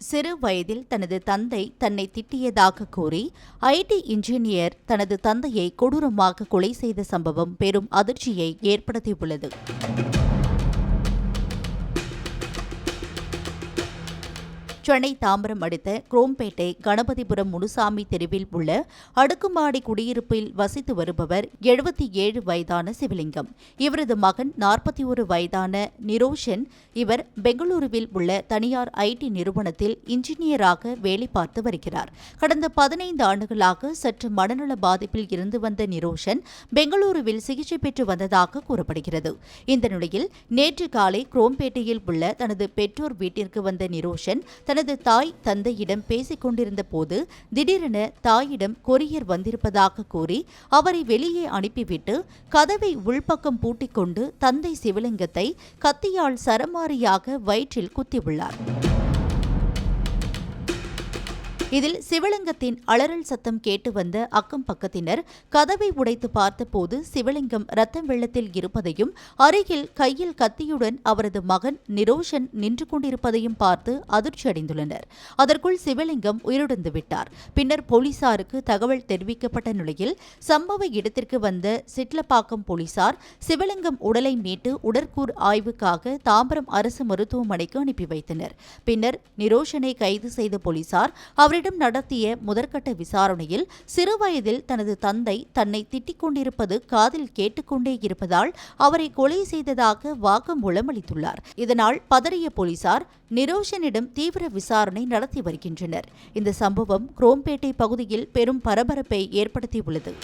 சிறு வயதில் தனது தந்தை தன்னை திட்டியதாக கூறி ஐடி இன்ஜினியர் தனது தந்தையை கொடூரமாக கொலை செய்த சம்பவம் பெரும் அதிர்ச்சியை ஏற்படுத்தியுள்ளது. சென்னை தாம்பரம் அடுத்த குரோம்பேட்டை கணபதிபுரம் முனுசாமி தெருவில் உள்ள அடுக்குமாடி குடியிருப்பில் வசித்து வருபவர் எழுபத்தி ஏழு வயதான சிவலிங்கம். இவரது மகன் நாற்பத்தி ஒரு வயதான நிரோஷன் இவர் பெங்களூருவில் உள்ள தனியார் ஐடி நிறுவனத்தில் இன்ஜினியராக வேலை பார்த்து வருகிறார். கடந்த பதினைந்து ஆண்டுகளாக சற்று மனநல பாதிப்பில் இருந்து வந்த நிரோஷன் பெங்களூருவில் சிகிச்சை பெற்று வந்ததாக கூறப்படுகிறது. இந்த நிலையில் நேற்று காலை குரோம்பேட்டையில் உள்ள தனது பெற்றோர் வீட்டிற்கு வந்த நிரோஷன் தனது தாய் தந்தையிடம் பேசிக் கொண்டிருந்த போது திடீரென தாயிடம் கொரியர் வந்திருப்பதாக கூறி அவரை வெளியே அனுப்பிவிட்டு கதவை உள்பக்கம் பூட்டிக்கொண்டு தந்தை சிவலிங்கத்தை கத்தியால் சரமாரியாக வயிற்றில் குத்தியுள்ளார். இதில் சிவலிங்கத்தின் அலறல் சத்தம் கேட்டு வந்த அக்கம் பக்கத்தினர் கதவை உடைத்து பார்த்தபோது சிவலிங்கம் ரத்தம் வெள்ளத்தில் இருப்பதையும் அருகில் கையில் கத்தியுடன் அவரது மகன் நிரோஷன் நின்று கொண்டிருப்பதையும் பார்த்து அதிர்ச்சியடைந்துள்ளனர். அதற்குள் சிவலிங்கம் உயிரிழந்து விட்டார். பின்னர் போலீசாருக்கு தகவல் தெரிவிக்கப்பட்ட நிலையில் சம்பவ இடத்திற்கு வந்த சிட்லப்பாக்கம் போலீசார் சிவலிங்கம் உடலை மீட்டு உடற்கூர் ஆய்வுக்காக தாம்பரம் அரசு மருத்துவமனைக்கு அனுப்பி வைத்தனர். பின்னர் நிரோஷனை கைது செய்த போலீசார் அவர் அவரிடம் நடத்திய முதற்கட்ட விசாரணையில் சிறுவயதில் தனது தந்தை தன்னை திட்டிக் கொண்டிருப்பது காதில் கேட்டுக்கொண்டே இருப்பதால் அவரை கொலை செய்ததாக வாக்குமூலம் அளித்துள்ளார். இதனால் பதறிய போலீசார் நிரோஷனிடம் தீவிர விசாரணை நடத்தி வருகின்றனர். இந்த சம்பவம் குரோம்பேட்டை பகுதியில் பெரும் பரபரப்பை ஏற்படுத்தியுள்ளது.